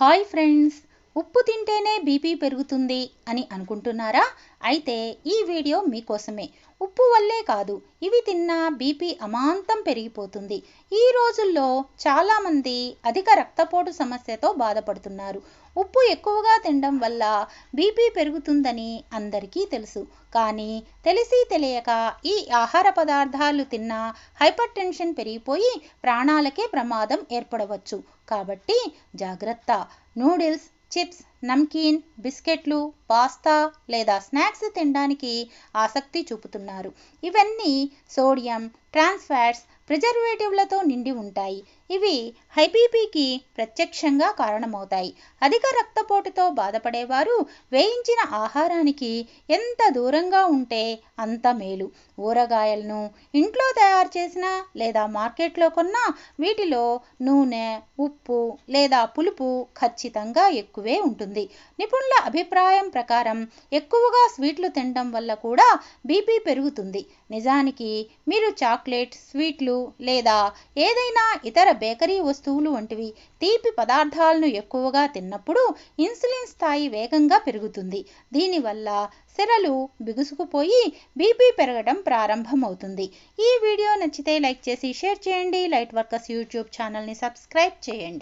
Hi friends, ఉప్పు తింటేనే BP పెరుగుతుంది అని అనుకుంటున్నారా? అయితే ఈ వీడియో మీకోసమే. ఉప్పు వల్లే కాదు ఇవి తిన్నా బీపీ అమాంతం పెరిగిపోతుంది. ఈ రోజుల్లో చాలామంది అధిక రక్తపోటు సమస్యతో బాధపడుతున్నారు. ఉప్పు ఎక్కువగా తినడం వల్ల బీపీ పెరుగుతుందని అందరికీ తెలుసు. కానీ తెలిసి తెలియక ఈ ఆహార పదార్థాలు తిన్నా హైపర్ టెన్షన్ పెరిగిపోయి ప్రాణాలకే ప్రమాదం ఏర్పడవచ్చు. కాబట్టి జాగ్రత్త. నూడిల్స్ చిప్స్ నమ్కీన్ బిస్కెట్లు పాస్తా లేదా స్నాక్స్ తినడానికి ఆసక్తి చూపుతున్నారు. ఇవన్నీ సోడియం ట్రాన్స్ ఫ్యాట్స్ ప్రిజర్వేటివ్లతో నిండి ఉంటాయి. ఇవి హైబీపీకి ప్రత్యక్షంగా కారణమవుతాయి. అధిక రక్తపోటుతో బాధపడేవారు వేయించిన ఆహారానికి ఎంత దూరంగా ఉంటే అంత మేలు. ఊరగాయలను ఇంట్లో తయారు చేసిన లేదా మార్కెట్లో కొన్న వీటిలో నూనె ఉప్పు లేదా పులుపు ఖచ్చితంగా ఎక్కువే ఉంటుంది. నిపుణుల అభిప్రాయం ప్రకారం ఎక్కువగా స్వీట్లు తినడం వల్ల కూడా బీపీ పెరుగుతుంది. నిజానికి మీరు చాక్లెట్ స్వీట్లు లేదా ఏదైనా ఇతర బేకరీ వస్తువులు వంటివి తీపి పదార్థాలను ఎక్కువగా తిన్నప్పుడు ఇన్సులిన్ స్థాయి వేగంగా పెరుగుతుంది. దీనివల్ల సిరలు బిగుసుకుపోయి బీపీ పెరగడం ప్రారంభమవుతుంది. ఈ వీడియో నచ్చితే లైక్ చేసి షేర్ చేయండి. లైట్ వర్కర్స్ యూట్యూబ్ ఛానల్ని సబ్స్క్రైబ్ చేయండి.